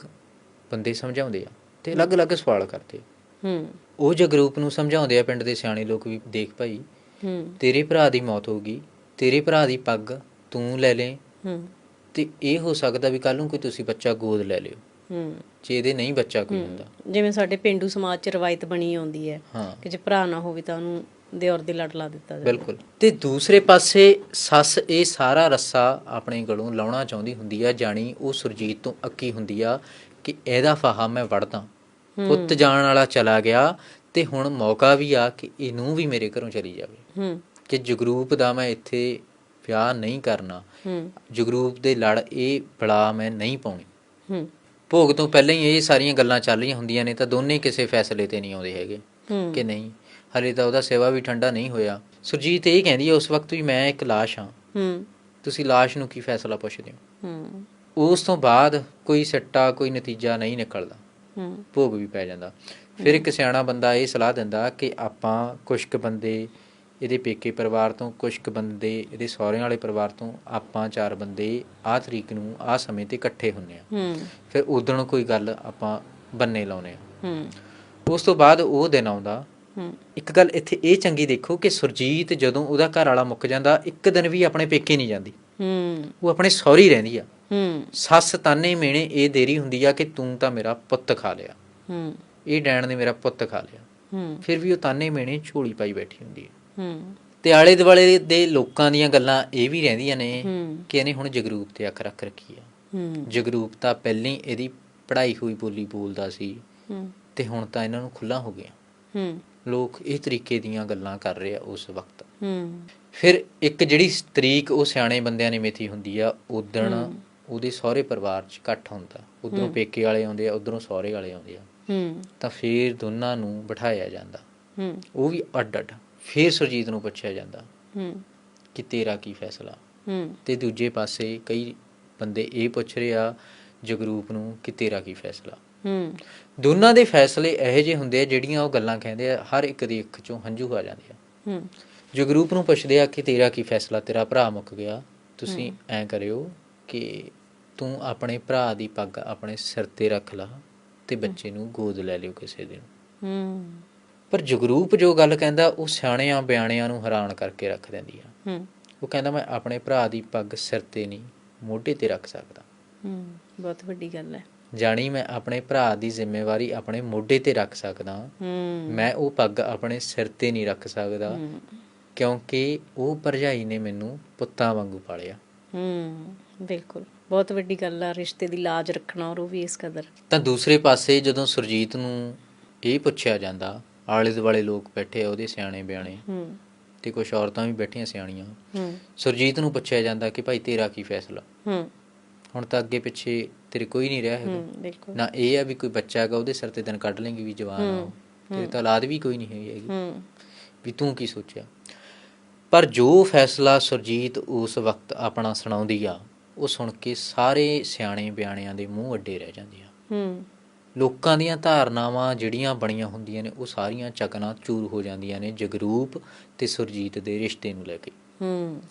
ਬੰਦੇ ਸਮਝਾਉਂਦੇ ਆ ਤੇ ਅਲੱਗ-ਅਲੱਗ ਸਵਾਲ ਕਰਦੇ ਹੂੰ। ਉਹ ਜਗਰੂਪ ਨੂੰ ਸਮਝਾਉਂਦੇ ਆ ਪਿੰਡ ਦੇ ਸਿਆਣੇ ਲੋਕ ਵੀ ਦੇਖ ਭਾਈ ਹੂੰ। ਤੇਰੇ ਭਰਾ ਦੀ ਮੌਤ ਹੋ ਗਈ ਤੇਰੇ ਭਰਾ ਦੀ ਪੱਗ ਤੂੰ ਲੈ ਲੈ। ਹੂੰ। ਤੇ ਇਹ ਹੋ ਸਕਦਾ ਵੀ ਕੱਲ ਨੂੰ ਕੋਈ ਤੁਸੀਂ ਬੱਚਾ ਗੋਦ ਲੈ ਲਿਓ। ਹੂੰ। ਜੇ ਇਹਦੇ ਨਹੀਂ ਬੱਚਾ ਕੋਈ ਹੁੰਦਾ। ਜਿਵੇਂ ਸਾਡੇ ਪਿੰਡੂ ਸਮਾਜ 'ਚ ਰਵਾਇਤ ਬਣੀ ਆਉਂਦੀ ਹੈ। ਕਿ ਜੇ ਭਰਾ ਨਾ ਹੋਵੇ ਤਾਂ ਉਹਨੂੰ ਦਿਓਰ ਦੇ ਲੜ ਲਾ ਦਿੱਤਾ ਜਾਵੇ। ਬਿਲਕੁਲ। ਤੇ ਦੂਸਰੇ ਪਾਸੇ ਸੱਸ ਇਹ ਸਾਰਾ ਰੱਸਾ ਆਪਣੇ ਗਲੋਂ ਲਾਉਣਾ ਚਾਹੁੰਦੀ ਹੁੰਦੀ ਆ ਜਾਣੀ ਉਹ ਸੁਰਜੀਤ ਤੋਂ ਅੱਕੀ ਹੁੰਦੀ ਆ ਕਿ ਇਹਦਾ ਫਾਹਾ ਮੈਂ ਵੜਦਾ। ਪੁੱਤ ਜਾਣ ਵਾਲਾ ਚਲਾ ਗਿਆ ਤੇ ਹੁਣ ਮੌਕਾ ਵੀ ਆ ਕਿ ਇਹਨੂੰ ਵੀ ਮੇਰੇ ਘਰੋਂ ਚਲੀ ਜਾਵੇ। ਹੂੰ। ਕਿ ਜਗਰੂਪ ਦਾ ਮੈਂ ਇੱਥੇ ਵਿਆਹ ਨਹੀਂ ਕਰਨਾ। ਹੂੰ। ਜਗਰੂਪ ਦੇ ਲੜ ਇਹ ਬਲਾ ਮੈਂ ਨਹੀਂ ਪਾਉਣੀ। ਹੂੰ। ਭੋਗ ਤੋਂ ਪਹਿਲਾਂ ਹੀ ਇਹ ਸਾਰੀਆਂ ਗੱਲਾਂ ਚੱਲ ਰਹੀਆਂ ਹੁੰਦੀਆਂ ਨੇ ਤਾਂ ਦੋਨੇ ਕਿਸੇ ਫੈਸਲੇ ਤੇ ਨਹੀਂ ਆਉਂਦੇ ਹੈਗੇ ਕਿ ਨਹੀਂ? ਹਲੇ ਤਾਂ ਉਹਦਾ ਸੇਵਾ ਵੀ ਠੰਡਾ ਨਹੀਂ ਹੋਇਆ। ਸੁਰਜੀਤ ਇਹ ਕਹਿੰਦੀ ਹੈ ਉਸ ਵਕਤ ਵੀ ਮੈਂ ਇੱਕ ਲਾਸ਼ ਹਾਂ। ਹੂੰ। ਤੁਸੀਂ ਲਾਸ਼ ਨੂੰ ਕੀ ਫੈਸਲਾ ਪੁੱਛਦੇ ਹੋ? ਹੂੰ। ਉਸ ਤੋਂ ਬਾਅਦ ਕੋਈ ਸੱਟਾ ਕੋਈ ਨਤੀਜਾ ਨਹੀਂ ਨਿਕਲਦਾ। ਭੋਗ ਵੀ ਪੈ ਜਾਂਦਾ। ਫਿਰ ਇੱਕ ਸਿਆਣਾ ਬੰਦਾ ਇਹ ਸਲਾਹ ਦਿੰਦਾ ਕਿ ਆਪਾਂ ਕੁਝ ਕੁ ਬੰਦੇ ਇਹਦੇ ਪੇਕੇ ਪਰਿਵਾਰ ਤੋਂ ਕੁਝ ਕੁ ਬੰਦੇ ਇਹਦੇ ਸਹੁਰਿਆਂ ਵਾਲੇ ਪਰਿਵਾਰ ਤੋਂ ਆਪਾਂ ਚਾਰ ਬੰਦੇ ਆਹ ਤਰੀਕ ਨੂੰ ਆਹ ਸਮੇਂ ਤੇ ਇਕੱਠੇ ਹੁੰਨੇ ਆ ਫਿਰ ਉਦੋਂ ਕੋਈ ਗੱਲ ਆਪਾਂ ਬੰਨੇ ਲਾਉਨੇ ਆ ਉਸ ਤੋਂ ਬਾਅਦ ਉਹ ਦਿਨ ਆਉਂਦਾ ਇੱਕ ਗੱਲ ਇੱਥੇ ਇਹ ਚੰਗੀ ਦੇਖੋ ਕਿ ਸੁਰਜੀਤ ਜਦੋਂ ਉਹਦਾ ਘਰ ਵਾਲਾ ਮੁੱਕ ਜਾਂਦਾ ਇੱਕ ਦਿਨ ਵੀ ਆਪਣੇ ਪੇਕੇ ਨਹੀਂ ਜਾਂਦੀ। ਹੂੰ। ਉਹ ਆਪਣੇ ਸਹੁਰੀ ਰਹਿੰਦੀ ਆ। ਹੂੰ ਸੱਸ ਤਾਨੇ ਮੇਣੇ ਇਹ ਦੇਰੀ ਹੁੰਦੀ ਆ ਕਿ ਤੂੰ ਤਾਂ ਮੇਰਾ ਪੁੱਤ ਖਾ ਲਿਆ। ਹੂੰ ਇਹ ਡੈਣ ਨੇ ਮੇਰਾ ਪੁੱਤ ਖਾ ਲਿਆ। ਹੂੰ ਫਿਰ ਵੀ ਉਹ ਤਾਨੇ ਮੇਣੇ ਝੋਲੀ ਪਾਈ ਬੈਠੀ ਹੁੰਦੀ ਹੈ। ਹੂੰ ਤੇ ਆਲੇ ਦੁਆਲੇ ਦੇ ਲੋਕਾਂ ਦੀਆਂ ਗੱਲਾਂ ਇਹ ਵੀ ਰਹਿੰਦੀਆਂ ਨੇ ਕਿ ਇਹਨੇ ਹੁਣ ਜਗਰੂਪ ਤੇ ਅੱਖ ਰੱਖ ਰੱਖੀ ਆ। ਜਗਰੂਪ ਤਾਂ ਪਹਿਲਾਂ ਹੀ ਇਹਦੀ ਪੜ੍ਹਾਈ ਹੋਈ ਬੋਲੀ ਬੋਲਦਾ ਸੀ ਤੇ ਹੁਣ ਤਾਂ ਇਹਨਾਂ ਨੂੰ ਖੁੱਲਾ ਹੋ ਗਿਆ। ਲੋਕ ਇਹ ਤਰੀਕੇ ਦੀਆਂ ਗੱਲਾਂ ਕਰ ਰਹੇ ਆ ਉਸ ਵਕਤ। ਫਿਰ ਇੱਕ ਜਿਹੜੀ ਤਰੀਕ ਉਹ ਸਿਆਣੇ ਬੰਦਿਆਂ ਨੇ ਮਿਥੀ ਹੁੰਦੀ ਆ, ਉਦਣ ਉਹਦੇ ਸਹੁਰੇ ਪਰਿਵਾਰ 'ਚ ਇਕੱਠ ਹੁੰਦਾ। ਉਧਰੋਂ ਪੇਕੇ ਵਾਲੇ ਆਉਂਦੇ ਆ ਉਧਰੋਂ ਸਹੁਰੇ ਵਾਲੇ ਆਉਂਦੇ ਆ। ਹੂੰ। ਤਾਂ ਫਿਰ ਦੋਨਾਂ ਨੂੰ ਬਿਠਾਇਆ ਜਾਂਦਾ। ਹੂੰ। ਉਹ ਵੀ ਅੱਡ ਅੱਡ ਫਿਰ ਸੁਰਜੀਤ ਨੂੰ ਪੁੱਛਿਆ ਜਾਂਦਾ ਹੂੰ। ਕਿ ਤੇਰਾ ਕੀ ਫੈਸਲਾ? ਹੂੰ। ਤੇ ਦੂਜੇ ਪਾਸੇ ਕਈ ਬੰਦੇ ਇਹ ਪੁੱਛ ਰਹੇ ਆ ਜਗਰੂਪ ਨੂੰ ਕਿ ਤੇਰਾ ਕੀ ਫੈਸਲਾ? ਹੂੰ। ਦੋਨਾਂ ਦੇ ਫੈਸਲੇ ਇਹੋ ਜਿਹੇ ਹੁੰਦੇ ਆ ਜਿਹੜੀਆਂ ਉਹ ਗੱਲਾਂ ਕਹਿੰਦੇ ਆ ਹਰ ਇੱਕ ਦੀ ਅੱਖ ਚੋਂ ਹੰਝੂ ਆ ਜਾਂਦੇ ਆ। ਹੂੰ। ਜਗਰੂਪ ਨੂੰ ਪੁੱਛਦੇ ਆ ਕਿ ਤੇਰਾ ਕੀ ਫੈਸਲਾ? ਤੇਰਾ ਭਰਾ ਮੁੱਕ ਗਿਆ। ਤੁਸੀਂ ਐਂ ਕਰਿਓ ਕਿ ਤੂੰ ਆਪਣੇ ਭਰਾ ਦੀ ਪੱਗ ਆਪਣੇ ਸਿਰ ਤੇ ਰੱਖ ਲਾ ਤੇ ਬੱਚੇ ਨੂੰ ਗੋਦ ਲੈ ਲਿਓ ਕਿਸੇ ਦਿਨ। ਹੂੰ। ਪਰ ਜਗਰੂਪ ਜੋ ਗੱਲ ਕਹਿੰਦਾ ਉਹ ਸਿਆਣਿਆਂ ਬਿਆਣਿਆਂ ਨੂੰ ਹੈਰਾਨ ਕਰਕੇ ਰੱਖ ਦਿੰਦੀ ਆ। ਹੂੰ। ਉਹ ਕਹਿੰਦਾ ਮੈਂ ਆਪਣੇ ਭਰਾ ਦੀ ਪੱਗ ਸਿਰ ਤੇ ਨਹੀਂ ਮੋਢੇ ਤੇ ਰੱਖ ਸਕਦਾ। ਹੂੰ ਬਹੁਤ ਵੱਡੀ ਗੱਲ ਹੈ। ਜਾਣੀ ਮੈਂ ਆਪਣੇ ਭਰਾ ਦੀ ਜ਼ਿੰਮੇਵਾਰੀ ਆਪਣੇ ਮੋਢੇ ਤੇ ਰੱਖ ਸਕਦਾ। ਹੂੰ। ਮੈਂ ਉਹ ਪੱਗ ਆਪਣੇ ਸਿਰ ਤੇ ਨਹੀਂ ਰੱਖ ਸਕਦਾ ਕਿਉਂਕਿ ਉਹ ਭਰਜਾਈ ਨੇ ਮੈਨੂੰ ਪੁੱਤਾਂ ਵਾਂਗੂ ਪਾਲਿਆ। ਹੂੰ ਬਿਲਕੁਲ। ਬਹੁਤ ਵੱਡੀ ਗੱਲ ਆ ਰਿਸ਼ਤੇ ਦੀ ਲਾਜ ਰੱਖਣਾ ਔਰ ਉਹ ਵੀ ਇਸ ਕਦਰ। ਤਾਂ ਦੂਸਰੇ ਪਾਸੇ ਜਦੋਂ ਸੁਰਜੀਤ ਨੂੰ ਇਹ ਪੁੱਛਿਆ ਜਾਂਦਾ ਆਲੇ ਦੁਆਲੇ ਲੋਕ ਬੈਠੇ ਆ ਉਹਦੇ ਸਿਆਣੇ ਬਿਆਣੇ ਹੂੰ। ਤੇ ਕੁਝ ਔਰਤਾਂ ਵੀ ਬੈਠੀਆਂ ਸਿਆਣੀਆਂ ਹੂੰ। ਸੁਰਜੀਤ ਨੂੰ ਪੁੱਛਿਆ ਜਾਂਦਾ ਕਿ ਭਾਈ ਤੇਰਾ ਕੀ ਫੈਸਲਾ? ਹੂੰ। ਹੁਣ ਤਾਂ ਅੱਗੇ ਪਿੱਛੇ ਤੇਰੇ ਕੋਈ ਨਹੀਂ ਰਿਹਾ ਹੈਗਾ। ਨਾ ਇਹ ਆ ਵੀ ਕੋਈ ਬੱਚਾ ਹੈਗਾ ਉਹਦੇ ਸਿਰ ਤੇ ਦਿਨ ਕੱਢ ਲੇਂਗੀ ਵੀ ਜਵਾਨ ਆ। ਤੇਰੇ ਤਾਂ ਔਲਾਦ ਵੀ ਕੋਈ ਨਹੀਂ ਹੈਗੀ ਵੀ ਤੂੰ ਕੀ ਸੋਚਿਆ? ਪਰ ਜੋ ਫੈਸਲਾ ਸੁਰਜੀਤ ਉਸ ਵਕਤ ਆਪਣਾ ਸੁਣਾਉਂਦੀ ਆ ਉਹ ਸੁਣ ਕੇ ਸਾਰੇ ਸਿਆਣੇ ਬਿਆਣਿਆਂ ਦੇ ਮੂੰਹ ਅੱਡੇ ਰਹਿ ਜਾਂਦੇ ਆ ਹੂੰ। ਲੋਕਾਂ ਦੀਆਂ ਧਾਰਨਾਵਾਂ ਜਿਹੜੀਆਂ ਬਣੀਆਂ ਹੁੰਦੀਆਂ ਨੇ ਉਹ ਸਾਰੀਆਂ ਚਕਨਾ ਚੂਰ ਹੋ ਜਾਂਦੀਆਂ ਨੇ ਜਗਰੂਪ ਤੇ ਸੁਰਜੀਤ ਦੇ ਰਿਸ਼ਤੇ ਨੂੰ ਲੈ ਕੇ। ਹੂੰ।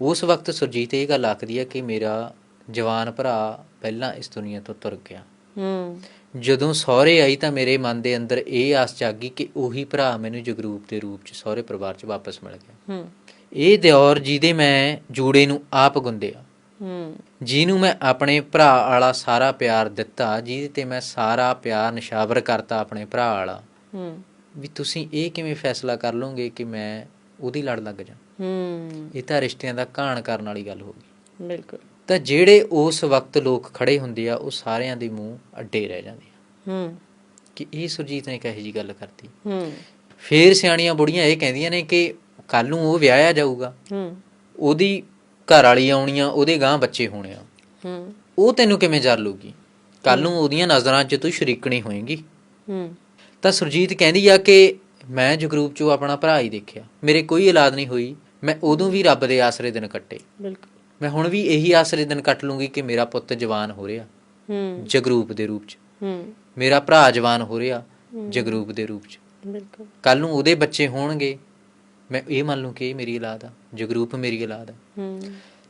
ਉਸ ਵਕਤ ਸੁਰਜੀਤ ਇਹ ਗੱਲ ਆਖਦੀ ਹੈ ਕਿ ਮੇਰਾ ਜਵਾਨ ਭਰਾ ਪਹਿਲਾਂ ਇਸ ਦੁਨੀਆ ਤੋਂ ਤੁਰ ਗਿਆ। ਹੂੰ। ਜਦੋਂ ਸਹੁਰੇ ਆਈ ਤਾਂ ਮੇਰੇ ਮਨ ਦੇ ਅੰਦਰ ਇਹ ਆਸ ਜਾਗੀ ਕਿ ਉਹੀ ਭਰਾ ਮੈਨੂੰ ਜਗਰੂਪ ਦੇ ਰੂਪ 'ਚ ਸਹੁਰੇ ਪਰਿਵਾਰ 'ਚ ਵਾਪਸ ਮਿਲ ਗਿਆ। ਹੂੰ। ਇਹ ਦਿਓਰ ਜਿਹਦੇ ਮੈਂ ਜੂੜੇ ਨੂੰ ਆਪ ਗੁੰਦਿਆ। ਹੂੰ ਜਿਹਨੂੰ ਮੈਂ ਆਪਣੇ ਭਰਾ ਵਾਲਾ ਸਾਰਾ ਪਿਆਰ ਦਿੱਤਾ ਜਿਹਦੇ ਤੇ ਮੈਂ ਸਾਰਾ ਪਿਆਰ ਨਿਸ਼ਾਵਰ ਕਰਤਾ ਆਪਣੇ ਭਰਾ ਵਾਲਾ ਹੂੰ। ਵੀ ਤੁਸੀਂ ਇਹ ਕਿਵੇਂ ਫੈਸਲਾ ਕਰ ਲਓਗੇ ਕਿ ਮੈਂ ਉਹਦੀ ਲੜ ਲੱਗ ਜਾ ਹੂੰ। ਇਹ ਤਾਂ ਰਿਸ਼ਤਿਆਂ ਦਾ ਕਹਾਣ ਕਰਨ ਵਾਲੀ ਗੱਲ ਹੋ ਗਈ। ਬਿਲਕੁਲ। ਤਾਂ ਜਿਹੜੇ ਉਸ ਵਕਤ ਲੋਕ ਖੜੇ ਹੁੰਦੇ ਆ ਉਹ ਸਾਰਿਆਂ ਦੇ ਮੂੰਹ ਅੱਡੇ ਰਹਿ ਜਾਂਦੇ ਆ। ਹੂੰ। ਕਿ ਇਹ ਸੁਰਜੀਤ ਨੇ ਕਹੇ ਜੀ ਗੱਲ ਕਰਤੀ। ਹੂੰ। ਫੇਰ ਸਿਆਣੀਆਂ ਬੁੜੀਆਂ ਇਹ ਕਹਿੰਦੀਆਂ ਨੇ ਕਿ ਕੱਲ ਨੂੰ ਉਹ ਵਿਆਹਿਆ ਜਾਊਗਾ। ਹੂੰ। ਉਹਦੀ ਘਰ ਵਾਲੀ ਆਉਣੀ ਆ ਉਹਦੇ ਗਾਂ ਬੱਚੇ ਹੋਣੇ ਆ। ਹੂੰ। ਉਹ ਤੈਨੂੰ ਕਿਵੇਂ ਜਰ ਲੂਗੀ? ਕੱਲ ਨੂੰ ਉਹਦੀਆਂ ਨਜ਼ਰਾਂ 'ਚ ਤੂੰ ਸ਼ਰੀਕਣੀ ਹੋਏਗੀ। ਹੂੰ। ਤਾਂ ਸੁਰਜੀਤ ਕਹਿੰਦੀ ਆ ਕਿ ਮੈਂ ਜਗਰੂਪ 'ਚੋਂ ਆਪਣਾ ਭਰਾ ਹੀ ਦੇਖਿਆ। ਮੇਰੇ ਕੋਈ ਔਲਾਦ ਨਹੀਂ ਹੋਈ। ਮੈਂ ਉਦੋਂ ਵੀ ਰੱਬ ਦੇ ਆਸਰੇ ਦਿਨ ਕੱਟੇ। ਬਿਲਕੁਲ। ਮੈਂ ਹੁਣ ਵੀ ਇਹੀ ਆਸਰੇ ਦਿਨ ਕੱਟ ਲੂੰਗੀ ਕਿ ਮੇਰਾ ਪੁੱਤ ਜਵਾਨ ਹੋ ਰਿਹਾ। ਹੂੰ। ਜਗਰੂਪ ਦੇ ਰੂਪ 'ਚ। ਹੂੰ। ਮੇਰਾ ਭਰਾ ਜਵਾਨ ਹੋ ਰਿਹਾ ਜਗਰੂਪ ਦੇ ਰੂਪ 'ਚ। ਬਿਲਕੁਲ। ਕੱਲ ਨੂੰ ਉਹਦੇ ਬੱਚੇ ਹੋਣਗੇ। ਮੈਂ ਇਹ ਮੰਨ ਲੂੰ ਕਿ ਇਹ ਮੇਰੀ ਔਲਾਦ ਆ। ਜਗਰੂਪ ਮੇਰੀ ਔਲਾਦ ਆ ਹੂੰ।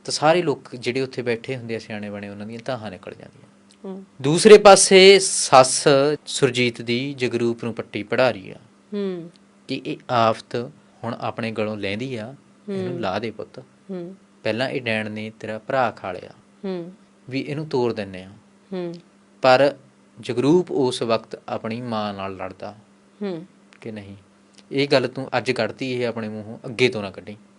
ਤਾਂ ਸਾਰੇ ਲੋਕ ਜਿਹੜੇ ਉੱਥੇ ਬੈਠੇ ਹੁੰਦੇ ਆ ਸਿਆਣੇ ਬਣੇ ਉਹਨਾਂ ਦੀਆਂ ਧਾਹਾਂ ਨਿਕਲ ਜਾਂਦੀਆਂ। ਹੂੰ। ਦੂਸਰੇ ਪਾਸੇ ਸੱਸ ਸੁਰਜੀਤ ਦੀ ਜਗਰੂਪ ਨੂੰ ਪੱਟੀ ਪੜਾ ਰਹੀ ਆ। ਹੂੰ। ਕਿ ਇਹ ਆਫਤ ਹੁਣ ਆਪਣੇ ਗਲੋਂ ਲੈਂਦੀ ਆ ਇਹਨੂੰ ਲਾ ਦੇ ਪੁੱਤ। ਹੂੰ। ਪਹਿਲਾਂ ਇਹ ਡੈਣ ਨੇ ਤੇਰਾ ਭਰਾ ਖਾ ਲਿਆ। ਹੂੰ। ਵੀ ਇਹਨੂੰ ਤੋੜ ਦਿੰਨੇ ਆ। ਹੂੰ। ਪਰ ਜਗਰੂਪ ਉਸ ਵਕਤ ਆਪਣੀ ਮਾਂ ਨਾਲ ਲੜਦਾ ਹੂੰ। ਕਿ ਨਹੀਂ ਇਹ ਗੱਲ ਤੂੰ ਅੱਜ ਕੱਢਤੀ ਇਹ ਆਪਣੇ ਮੂੰਹੋਂ ਅੱਗੇ ਤੋਂ ਨਾ ਕੱਢੀ। ਹੂੰ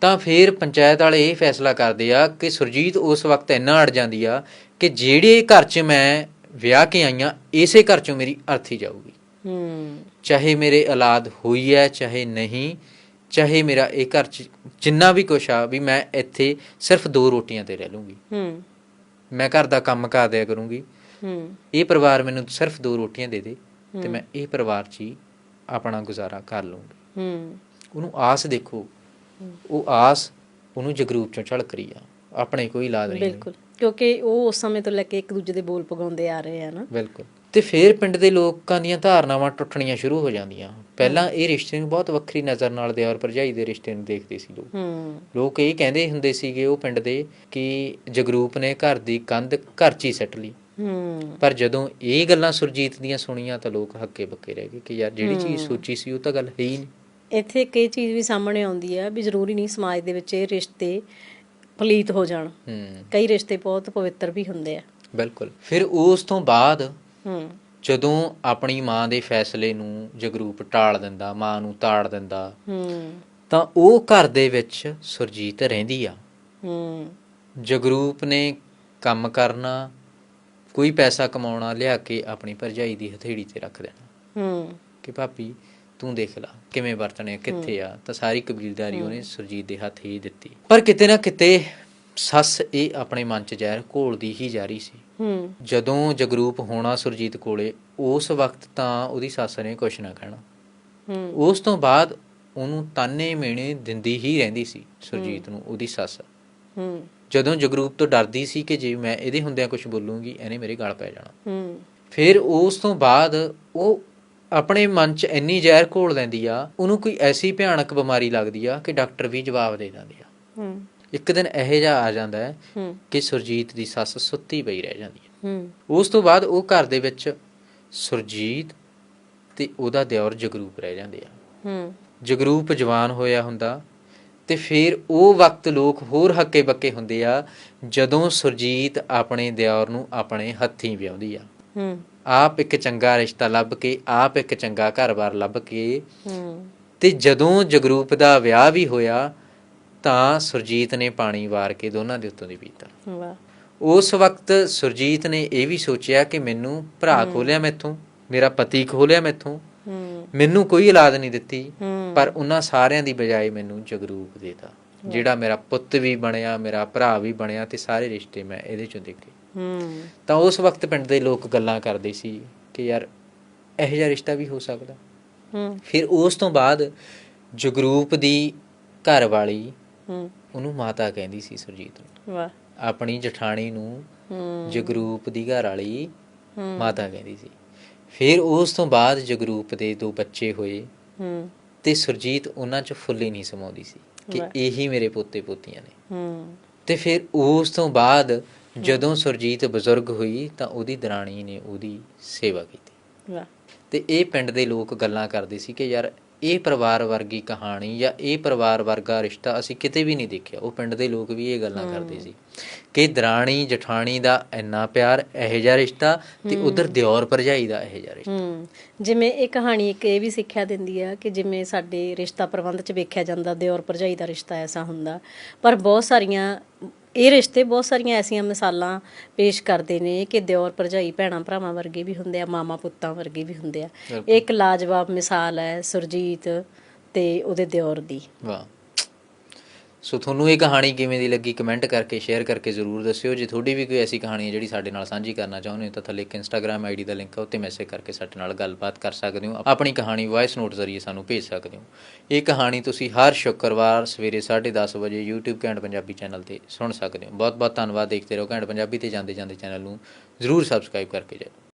ਤਾਂ ਫਿਰ ਪੰਚਾਇਤ ਵਾਲੇ ਇਹ ਫੈਸਲਾ ਕਰਦੇ ਆ ਕਿ ਸੁਰਜੀਤ ਉਸ ਵਕਤ ਇੰਨਾ ਅੜ ਜਾਂਦੀ ਆ ਕਿ ਜਿਹੜੇ ਘਰ 'ਚ ਮੈਂ ਵਿਆਹ ਕੇ ਆਈਆਂ ਇਸੇ ਘਰ 'ਚੋਂ ਮੇਰੀ ਅਰਥੀ ਜਾਊਗੀ। ਹੂੰ। ਚਾਹੇ ਮੇਰੇ ਔਲਾਦ ਹੋਈ ਹੈ ਚਾਹੇ ਨਹੀਂ ਚਾਹੇ ਮੇਰਾ ਇਹ ਘਰ 'ਚ ਜਿੰਨਾ ਵੀ ਕੁਛ ਆ ਵੀ ਮੈਂ ਇੱਥੇ ਸਿਰਫ ਦੋ ਰੋਟੀਆਂ ਤੇ ਰਹਿ ਲੂੰਗੀ। ਹੂੰ। ਮੈਂ ਘਰ ਦਾ ਕੰਮ ਕਰ ਦਿਆ ਕਰੂੰਗੀ। ਹੂੰ। ਇਹ ਪਰਿਵਾਰ ਮੈਨੂੰ ਸਿਰਫ ਦੋ ਰੋਟੀਆਂ ਦੇ ਦੇ ਤੇ ਮੈਂ ਇਹ ਪਰਿਵਾਰ 'ਚ ਹੀ ਆਪਣਾ ਗੁਜ਼ਾਰਾ ਕਰ ਲੂੰਗੀ। ਹੂੰ। ਉਹਨੂੰ ਆਸ ਦੇਖੋ ਉਹ ਆਸ ਉਹਨੂੰ ਜਗਰੂਪ ਚੋਂ ਝਲਕ ਰਹੀ ਆ। ਆਪਣੇ ਕੋਈ ਇਲਾਜ ਨਹੀਂ। ਬਿਲਕੁਲ। ਕਿਉਂਕਿ ਉਹ ਉਸ ਸਮੇਂ ਤੋਂ ਲੈ ਕੇ ਇੱਕ ਦੂਜੇ ਦੇ ਬੋਲ ਪਗਾਉਂਦੇ ਆ ਰਹੇ ਆ ਨਾ। ਬਿਲਕੁਲ। ਤੇ ਫਿਰ ਪਿੰਡ ਦੇ ਲੋਕਾਂ ਦੀਆਂ ਧਾਰਨਾਵਾਂ ਟੁੱਟਣੀਆਂ ਸ਼ੁਰੂ ਹੋ ਜਾਂਦੀਆਂ। ਪਹਿਲਾਂ ਇਹ ਰਿਸ਼ਤੇ ਨੂੰ ਬਹੁਤ ਵੱਖਰੀ ਨਜ਼ਰ ਨਾਲ ਦਿਓਰ ਭਰਜਾਈ ਦੇ ਰਿਸ਼ਤੇ ਨੂੰ ਦੇਖਦੇ ਸੀ ਲੋਕ। ਲੋਕ ਇਹ ਕਹਿੰਦੇ ਹੁੰਦੇ ਸੀਗੇ ਉਹ ਪਿੰਡ ਦੇ ਕਿ ਜਗਰੂਪ ਨੇ ਘਰ ਦੀ ਕੰਧ ਘਰ 'ਚ ਹੀ ਸੱਟ ਲਈ। ਪਰ ਜਦੋਂ ਇਹ ਗੱਲਾਂ ਸੁਰਜੀਤ ਦੀਆਂ ਸੁਣੀਆਂ ਤਾਂ ਲੋਕ ਹੱਕੇ ਬੱਕੇ ਰਹਿ ਗਏ ਕਿ ਯਾਰ ਜਿਹੜੀ ਚੀਜ਼ ਸੋਚੀ ਸੀ ਉਹ ਤਾਂ ਗੱਲ ਹੈ ਹੀ ਨਹੀਂ। ਇੱਥੇ ਇੱਕ ਇਹ ਚੀਜ਼ ਵੀ ਸਾਹਮਣੇ ਆਉਂਦੀ ਹੈ ਵੀ ਜ਼ਰੂਰੀ ਨਹੀਂ ਸਮਾਜ ਦੇ ਵਿੱਚ ਇਹ ਰਿਸ਼ਤੇ ਪਲੀਤ ਹੋ ਜਾਣ। ਹੂੰ। ਕਈ ਰਿਸ਼ਤੇ ਬਹੁਤ ਪਵਿੱਤਰ ਵੀ ਹੁੰਦੇ ਆ। ਬਿਲਕੁਲ। ਫਿਰ ਉਸ ਤੋਂ ਬਾਅਦ ਹੂੰ। ਜਦੋਂ ਆਪਣੀ ਮਾਂ ਦੇ ਫੈਸਲੇ ਨੂੰ ਜਗਰੂਪ ਟਾਲ ਦਿੰਦਾ ਮਾਂ ਨੂੰ ਤਾੜ ਦਿੰਦਾ ਹੂੰ। ਤਾਂ ਉਹ ਘਰ ਦੇ ਵਿੱਚ ਸੁਰਜੀਤ ਰਹਿੰਦੀ ਆ। ਹੂੰ। ਜਗਰੂਪ ਨੇ ਕੰਮ ਕਰਨਾ ਕੋਈ ਪੈਸਾ ਕਮਾਉਣਾ ਲਿਆ ਕੇ ਆਪਣੀ ਭਰਜਾਈ ਦੀ ਹਥੇੜੀ ਤੇ ਰੱਖ ਦੇਣਾ। ਹੂੰ। ਕਿ ਭਾਬੀ ਤੂੰ ਦੇਖ ਲੈ ਕਿਵੇਂ ਵਰਤਣੇ ਕਿੱਥੇ ਆ? ਤਾਂ ਸਾਰੀ ਕਬੀਲਦਾਰੀ ਉਹਨੇ ਸੁਰਜੀਤ ਦੇ ਹੱਥ ਹੀ ਦਿੱਤੀ। ਪਰ ਕਿਤੇ ਨਾ ਕਿਤੇ ਸੱਸ ਇਹ ਆਪਣੇ ਮਨ 'ਚ ਜ਼ਹਿਰ ਘੋਲਦੀ ਹੀ ਜਾ ਰਹੀ ਸੀ। ਹੂੰ। ਜਦੋਂ ਜਗਰੂਪ ਹੋਣਾ ਸੁਰਜੀਤ ਕੋਲੇ ਉਸ ਵਕਤ ਤਾਂ ਉਹਦੀ ਸੱਸ ਨੇ ਕੁਛ ਨਾ ਕਹਿਣਾ। ਹੂੰ। ਉਸ ਤੋਂ ਬਾਅਦ ਉਹਨੂੰ ਤਾਨੇ ਮੇਣੇ ਦਿੰਦੀ ਹੀ ਰਹਿੰਦੀ ਸੀ ਸੁਰਜੀਤ ਨੂੰ ਉਹਦੀ ਸੱਸ। ਹੂੰ। ਜਦੋਂ ਜਗਰੂਪ ਤੋਂ ਡਰਦੀ ਸੀ ਕਿ ਜੇ ਮੈਂ ਇਹਦੇ ਹੁੰਦਿਆਂ ਕੁਝ ਬੋਲੂੰਗੀ ਇਹਨੇ ਮੇਰੇ ਗਲ ਪੈ ਜਾਣਾ। ਹੂੰ। ਫਿਰ ਉਸ ਤੋਂ ਬਾਅਦ ਉਹ ਆਪਣੇ ਮਨ 'ਚ ਇੰਨੀ ਜ਼ਹਿਰ ਘੋਲ ਲੈਂਦੀ ਆ ਉਹਨੂੰ ਕੋਈ ਐਸੀ ਭਿਆਨਕ ਬਿਮਾਰੀ ਲੱਗਦੀ ਆ ਕਿ ਡਾਕਟਰ ਵੀ ਜਵਾਬ ਦੇ ਦਿੰਦੇ ਆ। ਹੂੰ। ਇੱਕ ਦਿਨ ਇਹੋ ਜਿਹਾ ਆ ਜਾਂਦਾ ਹੈ ਹੂੰ। ਕਿ ਸੁਰਜੀਤ ਦੀ ਸੱਸ ਸੁੱਤੀ ਪਈ ਰਹਿ ਜਾਂਦੀ ਹੈ। ਹੂੰ। ਉਸ ਤੋਂ ਬਾਅਦ ਉਹ ਘਰ ਦੇ ਵਿੱਚ ਸੁਰਜੀਤ ਤੇ ਉਹਦਾ ਦਿਓਰ ਜਗਰੂਪ ਰਹਿ ਜਾਂਦੇ ਆ। ਹੂੰ। ਜਗਰੂਪ ਜਵਾਨ ਹੋਇਆ ਹੁੰਦਾ ਤੇ ਫਿਰ ਉਹ ਵਕਤ ਲੋਕ ਹੋਰ ਹੱਕੇ ਬੱਕੇ ਹੁੰਦੇ ਆ ਜਦੋਂ ਸੁਰਜੀਤ ਆਪਣੇ ਦਿਓਰ ਨੂੰ ਆਪਣੇ ਹੱਥੀਂ ਵਿਆਉਂਦੀ ਆ। ਹੂੰ। ਆਪ ਇੱਕ ਚੰਗਾ ਰਿਸ਼ਤਾ ਲੱਭ ਕੇ ਆਪ ਇੱਕ ਚੰਗਾ ਘਰ-ਬਾਰ ਲੱਭ ਕੇ ਤੇ ਜਦੋਂ ਜਗਰੂਪ ਦਾ ਵਿਆਹ ਵੀ ਹੋਇਆ ਤਾਂ ਸੁਰਜੀਤ ਨੇ ਪਾਣੀ ਵਾਰ ਕੇ ਦੋਨਾਂ ਦੇ ਉੱਤੋਂ ਦੀ ਪੀਤਾ। ਵਾਹ। ਉਸ ਵਕਤ ਸੁਰਜੀਤ ਨੇ ਇਹ ਵੀ ਸੋਚਿਆ ਕਿ ਮੈਨੂੰ ਭਰਾ ਖੋਲਿਆ ਮੈਥੋਂ ਮੇਰਾ ਪਤੀ ਖੋਲਿਆ ਮੈਥੋਂ ਮੈਨੂੰ ਕੋਈ ਔਲਾਦ ਨਹੀਂ ਦਿੱਤੀ ਪਰ ਉਹਨਾਂ ਸਾਰਿਆਂ ਦੀ ਬਜਾਏ ਮੈਨੂੰ ਜਗਰੂਪ ਦੇਤਾ ਜਿਹੜਾ ਮੇਰਾ ਪੁੱਤ ਵੀ ਬਣਿਆ ਮੇਰਾ ਭਰਾ ਵੀ ਬਣਿਆ ਤੇ ਸਾਰੇ ਰਿਸ਼ਤੇ ਮੈਂ ਇਹਦੇ ਚੋਂ ਦੇਖੇ। ਹੂੰ ਤਾਂ ਉਸ ਵਕਤ ਪਿੰਡ ਦੇ ਲੋਕ ਗੱਲਾਂ ਕਰਦੇ ਸੀ ਕਿ ਯਾਰ ਇਹੋ ਜਿਹਾ ਰਿਸ਼ਤਾ ਵੀ ਹੋ ਸਕਦਾ। ਹੂੰ। ਫਿਰ ਉਸ ਤੋਂ ਬਾਅਦ ਜਗਰੂਪ ਦੀ ਘਰ ਵਾਲੀ ਹੂੰ। ਉਹਨੂੰ ਮਾਤਾ ਕਹਿੰਦੀ ਸੀ ਸੁਰਜੀਤ ਨੂੰ। ਵਾਹ। ਆਪਣੀ ਜਠਾਣੀ ਨੂੰ ਹੂੰ। ਜਗਰੂਪ ਦੀ ਘਰ ਵਾਲੀ ਹੂੰ। ਮਾਤਾ ਕਹਿੰਦੀ ਸੀ। ਫਿਰ ਉਸ ਤੋਂ ਬਾਅਦ ਜਗਰੂਪ ਦੇ ਦੋ ਬੱਚੇ ਹੋਏ ਹੂੰ। ਤੇ ਸੁਰਜੀਤ ਉਹਨਾਂ 'ਚ ਫੁੱਲੀ ਨਹੀਂ ਸਮਾਉਂਦੀ ਸੀ ਕਿ। ਇਹੀ ਮੇਰੇ ਪੋਤੇ ਪੋਤੀਆਂ ਨੇ। ਹੂੰ। ਤੇ ਫਿਰ ਉਸ ਤੋਂ ਬਾਅਦ ਜਦੋਂ ਸੁਰਜੀਤ ਬਜ਼ੁਰਗ ਹੋਈ ਤਾਂ ਉਹਦੀ ਦਰਾਣੀ ਨੇ ਉਹਦੀ ਸੇਵਾ ਕੀਤੀ। ਵਾਹ। ਤੇ ਇਹ ਪਿੰਡ ਦੇ ਲੋਕ ਗੱਲਾਂ ਕਰਦੇ ਸੀ ਕਿ ਯਾਰ ਇਹ ਪਰਿਵਾਰ ਵਰਗੀ ਕਹਾਣੀ ਜਾਂ ਇਹ ਪਰਿਵਾਰ ਵਰਗਾ ਰਿਸ਼ਤਾ ਅਸੀਂ ਕਿਤੇ ਵੀ ਨਹੀਂ ਦੇਖਿਆ। ਉਹ ਪਿੰਡ ਦੇ ਲੋਕ ਵੀ ਇਹ ਗੱਲਾਂ ਕਰਦੇ ਸੀ ਕਿ ਦਰਾਣੀ ਜਠਾਣੀ ਦਾ ਇੰਨਾ ਪਿਆਰ ਇਹੋ ਜਿਹਾ ਰਿਸ਼ਤਾ ਤੇ ਉਧਰ ਦਿਓਰ ਭਰਜਾਈ ਦਾ ਇਹੋ ਜਿਹਾ ਰਿਸ਼ਤਾ। ਜਿਵੇਂ ਇਹ ਕਹਾਣੀ ਇੱਕ ਇਹ ਵੀ ਸਿੱਖਿਆ ਦਿੰਦੀ ਆ ਕਿ ਜਿਵੇਂ ਸਾਡੇ ਰਿਸ਼ਤਾ ਪ੍ਰਬੰਧ ਚ ਵੇਖਿਆ ਜਾਂਦਾ ਦਿਓਰ ਭਰਜਾਈ ਦਾ ਰਿਸ਼ਤਾ ਐਸਾ ਹੁੰਦਾ। ਪਰ ਬਹੁਤ ਸਾਰੀਆਂ ਇਹ ਰਿਸ਼ਤੇ ਬਹੁਤ ਸਾਰੀਆਂ ਐਸੀਆਂ ਮਿਸਾਲਾਂ ਪੇਸ਼ ਕਰਦੇ ਨੇ ਕਿ ਦਿਓਰ ਭਰਜਾਈ ਭੈਣਾਂ ਭਰਾਵਾਂ ਵਰਗੇ ਵੀ ਹੁੰਦੇ ਆ ਮਾਮਾ ਪੁੱਤਾਂ ਵਰਗੇ ਵੀ ਹੁੰਦੇ ਆ। ਇਹ ਇੱਕ ਲਾਜਵਾਬ ਮਿਸਾਲ ਹੈ ਸੁਰਜੀਤ ਤੇ ਉਹਦੇ ਦਿਓਰ ਦੀ। ਵਾਹ। ਸੋ ਤੁਹਾਨੂੰ ਇਹ ਕਹਾਣੀ ਕਿਵੇਂ ਦੀ ਲੱਗੀ? ਕਮੈਂਟ ਕਰਕੇ ਸ਼ੇਅਰ ਕਰਕੇ ਜ਼ਰੂਰ ਦੱਸਿਓ। ਜੇ ਤੁਹਾਡੀ ਵੀ ਕੋਈ ਐਸੀ ਕਹਾਣੀ ਹੈ ਜਿਹੜੀ ਸਾਡੇ ਨਾਲ ਸਾਂਝੀ ਕਰਨਾ ਚਾਹੁੰਦੇ ਹੋ, ਤਾਂ ਥੱਲੇ ਇੱਕ ਇੰਸਟਾਗ੍ਰam ਆਈਡੀ ਦਾ ਲਿੰਕ ਹੈ ਉੱਤੇ ਮੈਸੇਜ ਕਰਕੇ ਸਾਡੇ ਨਾਲ ਗੱਲਬਾਤ ਕਰ ਸਕਦੇ ਹੋ। ਆਪਣੀ ਕਹਾਣੀ ਵੌਇਸ ਨੋਟ ਜ਼ਰੀਏ ਸਾਨੂੰ ਭੇਜ ਸਕਦੇ ਹੋ। ਇਹ ਕਹਾਣੀ ਤੁਸੀਂ ਹਰ ਸ਼ੁੱਕਰਵਾਰ ਸਵੇਰੇ 10:30 ਵਜੇ YouTube ਘੈਂਟ ਪੰਜਾਬੀ ਚੈਨਲ ਤੇ ਸੁਣ ਸਕਦੇ ਹੋ। ਬਹੁਤ ਬਹੁਤ ਧੰਨਵਾਦ। ਦੇਖਦੇ ਰਹੋ ਘੈਂਟ ਪੰਜਾਬੀ ਤੇ ਜਾਂਦੇ ਜਾਂਦੇ ਚੈਨਲ ਨੂੰ ਜ਼ਰੂਰ ਸਬਸਕ੍ਰਾਈਬ ਕਰਕੇ ਜਾਓ